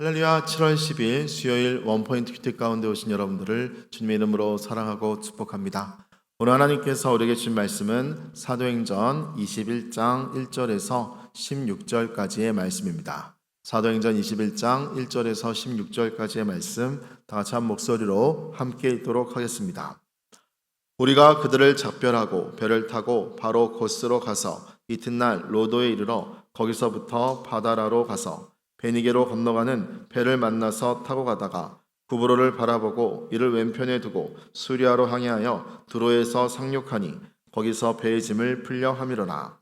할렐루야 7월 10일 수요일 원포인트 큐티 가운데 오신 여러분들을 주님의 이름으로 사랑하고 축복합니다. 오늘 하나님께서 우리에게 주신 말씀은 사도행전 21장 1절에서 16절까지의 말씀입니다. 사도행전 21장 1절에서 16절까지의 말씀 다 같이 한 목소리로 함께 읽도록 하겠습니다. 우리가 그들을 작별하고 배를 타고 바로 고스로 가서 이튿날 로도에 이르러 거기서부터 바다라로 가서 베니게로 건너가는 배를 만나서 타고 가다가 구브로를 바라보고 이를 왼편에 두고 수리아로 항해하여 두로에서 상륙하니 거기서 배의 짐을 풀려 함이로라.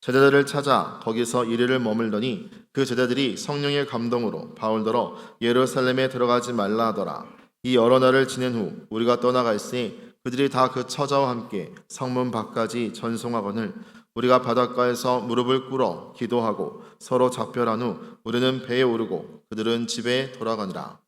제자들을 찾아 거기서 이리를 머물더니 그 제자들이 성령의 감동으로 바울더러 예루살렘에 들어가지 말라 하더라. 이 여러 날을 지낸 후 우리가 떠나갈새 그들이 다 그 처자와 함께 성문 밖까지 전송하거늘 우리가 바닷가에서 무릎을 꿇어 기도하고 서로 작별한 후 우리는 배에 오르고 그들은 집에 돌아가니라.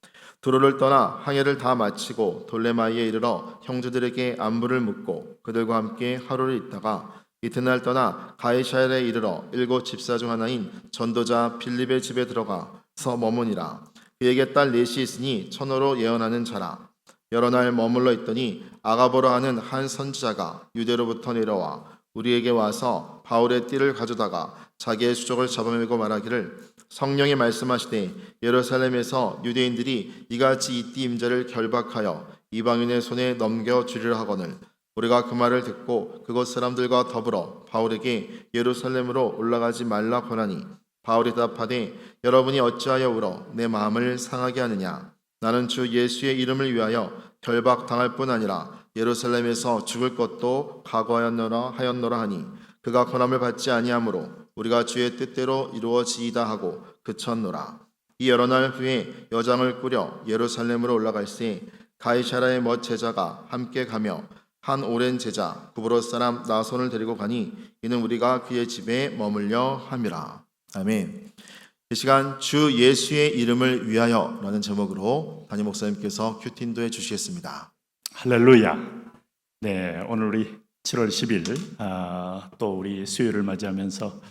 두로를 떠나 항해를 다 마치고 돌레마이에 이르러 형제들에게 안부를 묻고 그들과 함께 하루를 있다가 이튿날 떠나 가이샤엘에 이르러 일곱 집사 중 하나인 전도자 빌립의 집에 들어가서 머무니라. 그에게 딸 넷이 있으니 천호로 예언하는 자라. 여러 날 머물러 있더니 아가보라 하는 한 선지자가 유대로부터 내려와 우리에게 와서 바울의 띠를 가져다가 자기의 수족을 잡아매고 말하기를 성령이 말씀하시되 예루살렘에서 유대인들이 이같이 이 띠 임자를 결박하여 이방인의 손에 넘겨 주리라 하거늘. 우리가 그 말을 듣고 그곳 사람들과 더불어 바울에게 예루살렘으로 올라가지 말라 권하니 바울이 대답하되 여러분이 어찌하여 울어 내 마음을 상하게 하느냐? 나는 주 예수의 이름을 위하여 결박 당할 뿐 아니라 예루살렘에서 죽을 것도 각오하였노라 하였노라 하니 그가 권함을 받지 아니하므로 우리가 주의 뜻대로 이루어지이다 하고 그쳤노라 이 여러 날 후에 여장을 꾸려 예루살렘으로 올라갈새 가이사라의 멋 제자가 함께 가며 한 오랜 제자 구브로 사람 나손을 데리고 가니 이는 우리가 그의 집에 머물려 함이라 아멘. 이 시간 주 예수의 이름을 위하여라는 제목으로 담임 목사님께서 큐틴도해 주시겠습니다. 할렐루야. 네, 오늘 우리 7월 10일 아, 또 우리 수요일을 맞이하면서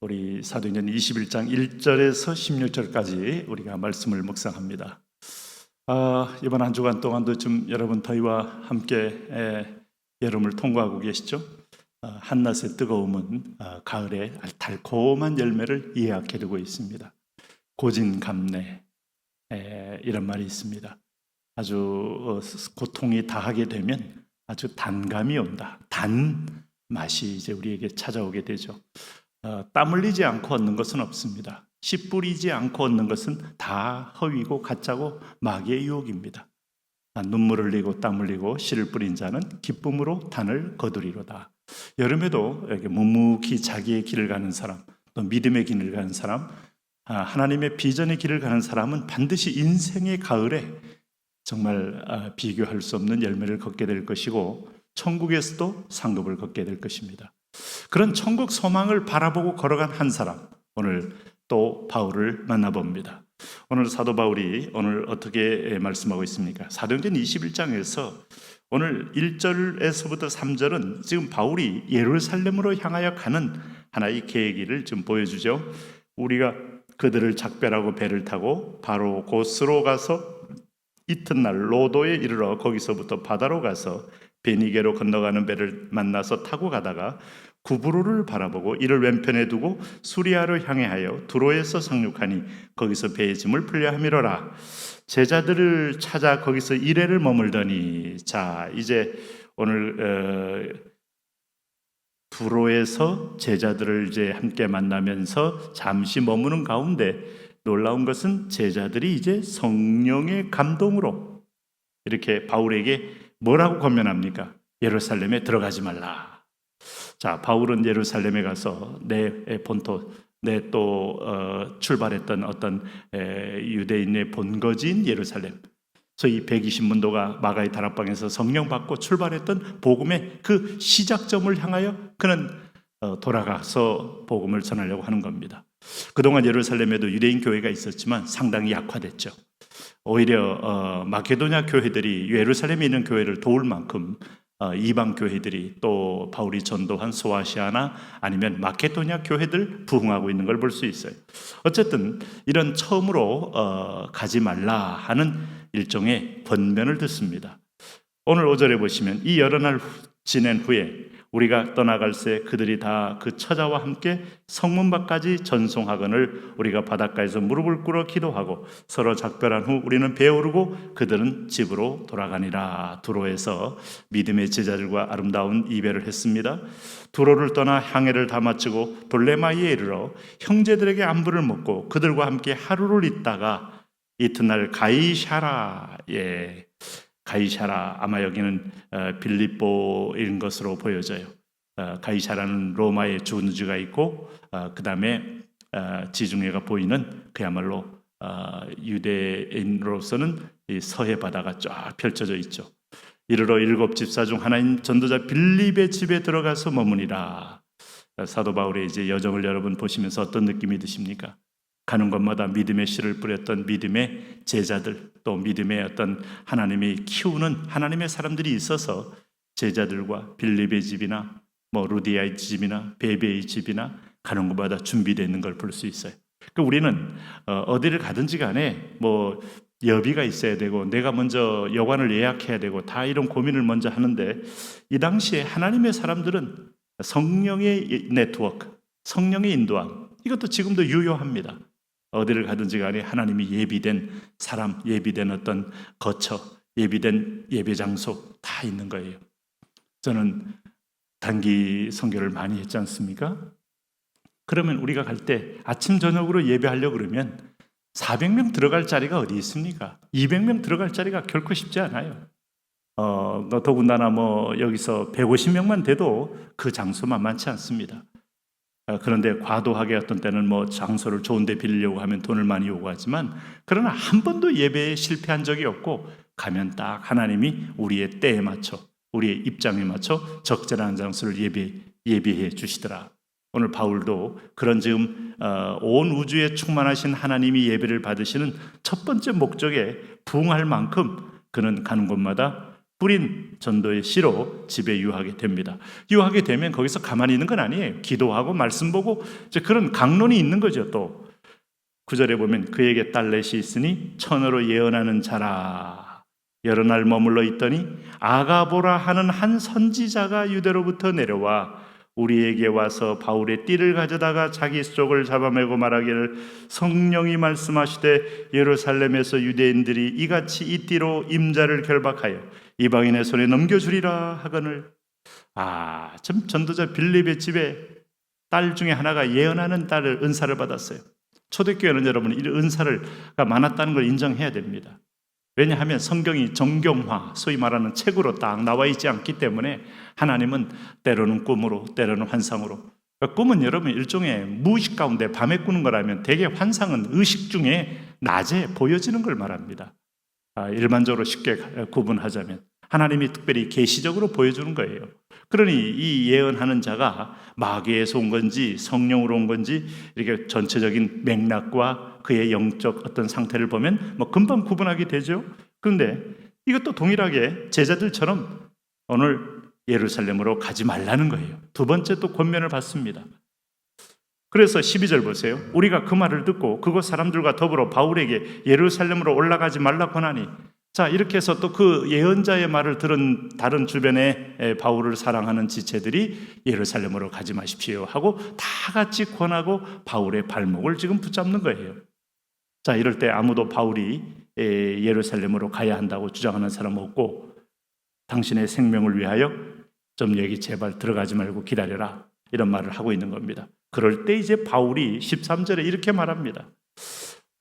우리 사도행전 21장 1절에서 16절까지 우리가 말씀을 묵상합니다. 아, 이번 한 주간 동안도 좀 여러분 더위와 함께 에, 여름을 통과하고 계시죠? 아, 한낮의 뜨거움은 아, 가을의 달콤한 열매를 예약해 두고 있습니다. 고진감래 에, 이런 말이 있습니다. 아주 어, 고통이 다하게 되면 아주 단감이 온다. 단 맛이 이제 우리에게 찾아오게 되죠. 어, 땀 흘리지 않고 얻는 것은 없습니다. 씨 뿌리지 않고 얻는 것은 다 허위고 가짜고 마귀의 유혹입니다. 아, 눈물 흘리고 땀 흘리고 씨를 뿌린 자는 기쁨으로 단을 거두리로다. 여름에도 이렇게 묵묵히 자기의 길을 가는 사람, 또 믿음의 길을 가는 사람, 아, 하나님의 비전의 길을 가는 사람은 반드시 인생의 가을에 정말 아, 비교할 수 없는 열매를 걷게 될 것이고 천국에서도 상급을 걷게 될 것입니다. 그런 천국 소망을 바라보고 걸어간 한 사람 오늘 또 바울을 만나봅니다. 오늘 사도 바울이 오늘 어떻게 말씀하고 있습니까? 사도행전 21장에서 오늘 1절에서부터 3절은 지금 바울이 예루살렘으로 향하여 가는 하나의 계획을 좀 보여주죠. 우리가 그들을 작별하고 배를 타고 바로 곳으로 가서 이튿날 로도에 이르러 거기서부터 바다로 가서 베니게로 건너가는 배를 만나서 타고 가다가 구브로를 바라보고 이를 왼편에 두고 수리아로 향해하여 두로에서 상륙하니 거기서 배의 짐을 풀려 함이로라. 제자들을 찾아 거기서 이래를 머물더니 자 이제 오늘 어, 두로에서 제자들을 이제 함께 만나면서 잠시 머무는 가운데 놀라운 것은 제자들이 이제 성령의 감동으로 이렇게 바울에게 뭐라고 권면합니까? 예루살렘에 들어가지 말라. 자, 바울은 예루살렘에 가서 내 본토, 내또 어, 출발했던 어떤 에, 유대인의 본거지인 예루살렘. 소위 120문도가 마가의 다락방에서 성령 받고 출발했던 복음의 그 시작점을 향하여 그는 어, 돌아가서 복음을 전하려고 하는 겁니다. 그동안 예루살렘에도 유대인 교회가 있었지만 상당히 약화됐죠. 오히려 어, 마케도냐 교회들이 예루살렘에 있는 교회를 도울 만큼 어, 이방 교회들이 또 바울이 전도한 소아시아나 아니면 마케도니아 교회들 부흥하고 있는 걸 볼 수 있어요. 어쨌든 이런 처음으로 어, 가지 말라 하는 일종의 권면을 듣습니다. 오늘 5절에 보시면 이 여러 날 후- 지낸 후에 우리가 떠나갈 새 그들이 다 그 처자와 함께 성문 밖까지 전송하거늘 우리가 바닷가에서 무릎을 꿇어 기도하고 서로 작별한 후 우리는 배에 오르고 그들은 집으로 돌아가니라. 두로에서 믿음의 제자들과 아름다운 이별을 했습니다. 두로를 떠나 향해를 다 마치고 돌레마이에 이르러 형제들에게 안부를 묻고 그들과 함께 하루를 있다가 이튿날 가이샤라에 가이샤라 아마 여기는 어, 빌립보인 것으로 보여져요. 어, 가이샤라는 로마의 주지가 있고 그 다음에 지중해가 보이는 그야말로 어, 유대인으로서는 이 서해 바다가 쫙 펼쳐져 있죠. 이르러 일곱 집사 중 하나인 전도자 빌립의 집에 들어가서 머무니라. 어, 사도 바울의 이제 여정을 여러분 보시면서 어떤 느낌이 드십니까? 가는 곳마다 믿음의 씨를 뿌렸던 믿음의 제자들 또 믿음의 어떤 하나님이 키우는 하나님의 사람들이 있어서 제자들과 빌립의 집이나 뭐 루디아의 집이나 베베의 집이나 가는 곳마다 준비되어 있는 걸 볼 수 있어요. 그 우리는 어, 어디를 가든지 간에 뭐 여비가 있어야 되고 내가 먼저 여관을 예약해야 되고 다 이런 고민을 먼저 하는데 이 당시에 하나님의 사람들은 성령의 네트워크, 성령의 인도함 이것도 지금도 유효합니다. 어디를 가든지 간에 하나님이 예비된 사람, 예비된 어떤 거처, 예비된 예배 장소 다 있는 거예요. 저는 단기 선교를 많이 했지 않습니까? 그러면 우리가 갈 때 아침 저녁으로 예배하려고 그러면 400명 들어갈 자리가 어디 있습니까? 200명 들어갈 자리가 결코 쉽지 않아요. 어, 너 더군다나 뭐 여기서 150명만 돼도 그 장소 만만치 않습니다. 어, 그런데 과도하게 어떤 때는 뭐 장소를 좋은데 빌리려고 하면 돈을 많이 요구하지만 그러나 한 번도 예배에 실패한 적이 없고 가면 딱 하나님이 우리의 때에 맞춰 우리의 입장에 맞춰 적절한 장소를 예배 예비해 주시더라. 오늘 바울도 그런 지금 어, 온 우주에 충만하신 하나님이 예배를 받으시는 첫 번째 목적에 부응할 만큼 그는 가는 곳마다 뿌린 전도의 씨로 집에 유하게 됩니다. 유하게 되면 거기서 가만히 있는 건 아니에요. 기도하고 말씀 보고 이제 그런 강론이 있는 거죠. 또 구절에 보면 그에게 딸넷이 있으니 천으로 예언하는 자라. 여러 날 머물러 있더니 아가보라 하는 한 선지자가 유대로부터 내려와 우리에게 와서 바울의 띠를 가져다가 자기 속을 잡아매고 말하기를 성령이 말씀하시되 예루살렘에서 유대인들이 이같이 이 띠로 임자를 결박하여 이방인의 손에 넘겨주리라 하거늘 아 참 전도자 빌립의 집에 딸 중에 하나가 예언하는 딸을 은사를 받았어요. 초대교회는 여러분 이 은사를가 많았다는 걸 인정해야 됩니다. 왜냐하면 성경이 정경화, 소위 말하는 책으로 딱 나와 있지 않기 때문에 하나님은 때로는 꿈으로, 때로는 환상으로. 그러니까 꿈은 여러분 일종의 무의식 가운데 밤에 꾸는 거라면 대개 환상은 의식 중에 낮에 보여지는 걸 말합니다. 아, 일반적으로 쉽게 구분하자면 하나님이 특별히 계시적으로 보여주는 거예요. 그러니 이 예언하는 자가 마귀에서 온 건지 성령으로 온 건지 이렇게 전체적인 맥락과 그의 영적 어떤 상태를 보면 뭐 금방 구분하게 되죠. 그런데 이것도 동일하게 제자들처럼 오늘 예루살렘으로 가지 말라는 거예요. 두 번째 또 권면을 받습니다. 그래서 12절 보세요. 우리가 그 말을 듣고 그곳 사람들과 더불어 바울에게 예루살렘으로 올라가지 말라 권하니 자, 이렇게 해서 또 그 예언자의 말을 들은 다른 주변의 바울을 사랑하는 지체들이 예루살렘으로 가지 마십시오 하고 다 같이 권하고 바울의 발목을 지금 붙잡는 거예요. 자, 이럴 때 아무도 바울이 예루살렘으로 가야 한다고 주장하는 사람 없고 당신의 생명을 위하여 좀 여기 제발 들어가지 말고 기다려라. 이런 말을 하고 있는 겁니다. 그럴 때 이제 바울이 13절에 이렇게 말합니다.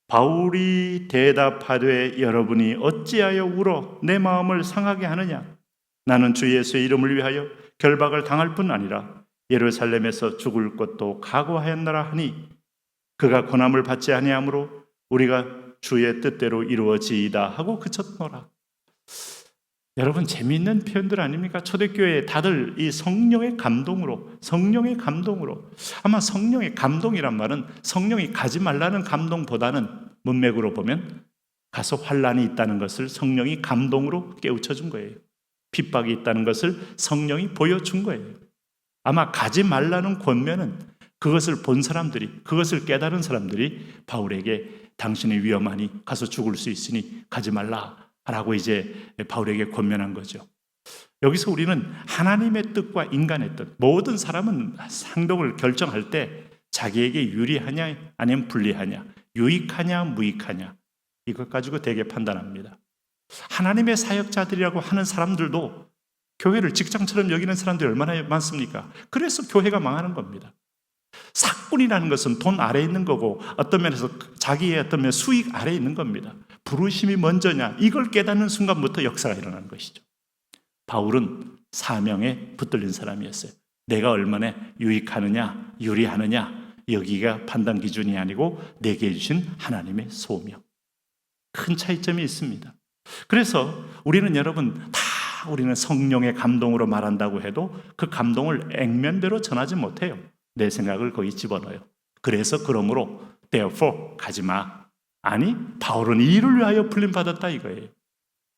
바울이 대답하되 여러분이 어찌하여 울어 내 마음을 상하게 하느냐? 나는 주 예수의 이름을 위하여 결박을 당할 뿐 아니라 예루살렘에서 죽을 것도 각오하였나라 하니 그가 고난을 받지 아니하므로 우리가 주의 뜻대로 이루어지이다 하고 그쳤노라 여러분 재미있는 표현들 아닙니까? 초대교회 다들 이 성령의 감동으로 성령의 감동으로 아마 성령의 감동이란 말은 성령이 가지 말라는 감동보다는 문맥으로 보면 가서 환란이 있다는 것을 성령이 감동으로 깨우쳐 준 거예요. 핍박이 있다는 것을 성령이 보여준 거예요. 아마 가지 말라는 권면은 그것을 본 사람들이, 그것을 깨달은 사람들이 바울에게 당신이 위험하니 가서 죽을 수 있으니 가지 말라 라고 이제 바울에게 권면한 거죠. 여기서 우리는 하나님의 뜻과 인간의 뜻, 모든 사람은 상동을 결정할 때 자기에게 유리하냐 아니면 불리하냐, 유익하냐 무익하냐 이것 가지고 되게 판단합니다. 하나님의 사역자들이라고 하는 사람들도 교회를 직장처럼 여기는 사람들이 얼마나 많습니까? 그래서 교회가 망하는 겁니다. 사꾼이라는 것은 돈 아래 있는 거고 어떤 면에서 자기의 어떤 면 수익 아래 있는 겁니다. 부르심이 먼저냐 이걸 깨닫는 순간부터 역사가 일어나는 것이죠. 바울은 사명에 붙들린 사람이었어요. 내가 얼마나 유익하느냐 유리하느냐 여기가 판단 기준이 아니고 내게 주신 하나님의 소명. 큰 차이점이 있습니다. 그래서 우리는 여러분 다 우리는 성령의 감동으로 말한다고 해도 그 감동을 액면대로 전하지 못해요. 내 생각을 거기 집어넣어요. 그래서 그러므로 therefore 가지 마. 아니 바울은 이를 위하여 불림 받았다 이거예요.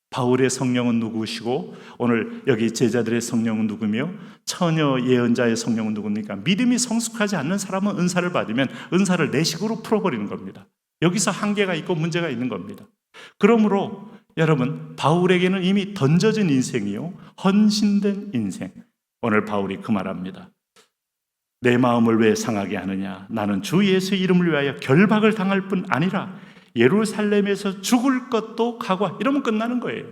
바울의 성령은 누구시고 오늘 여기 제자들의 성령은 누구며 처녀 예언자의 성령은 누굽니까? 믿음이 성숙하지 않는 사람은 은사를 받으면 은사를 내 식으로 풀어버리는 겁니다. 여기서 한계가 있고 문제가 있는 겁니다. 그러므로 여러분 바울에게는 이미 던져진 인생이요 헌신된 인생. 오늘 바울이 그 말합니다. 내 마음을 왜 상하게 하느냐? 나는 주 예수 이름을 위하여 결박을 당할 뿐 아니라 예루살렘에서 죽을 것도 각오. 이러면 끝나는 거예요.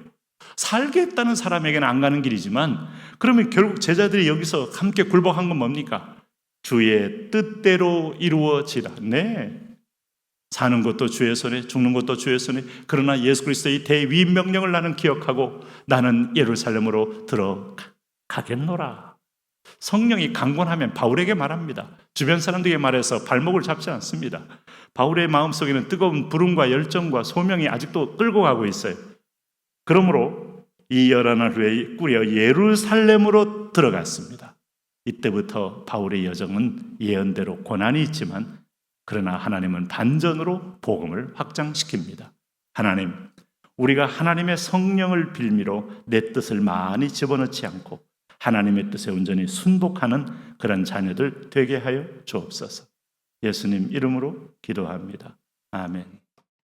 살겠다는 사람에게는 안 가는 길이지만 그러면 결국 제자들이 여기서 함께 굴복한 건 뭡니까? 주의 뜻대로 이루어지라. 네. 사는 것도 주의 손에 죽는 것도 주의 손에 그러나 예수 그리스도의 대위 명령을 나는 기억하고 나는 예루살렘으로 들어가겠노라. 성령이 강권하면 바울에게 말합니다. 주변 사람들에게 말해서 발목을 잡지 않습니다. 바울의 마음속에는 뜨거운 부름과 열정과 소명이 아직도 끌고 가고 있어요. 그러므로 이 열한 후에 꾸려 예루살렘으로 들어갔습니다. 이때부터 바울의 여정은 예언대로 고난이 있지만 그러나 하나님은 반전으로 복음을 확장시킵니다. 하나님, 우리가 하나님의 성령을 빌미로 내 뜻을 많이 집어넣지 않고 하나님의 뜻에 온전히 순복하는 그런 자녀들 되게 하여 주옵소서. 예수님 이름으로 기도합니다. 아멘.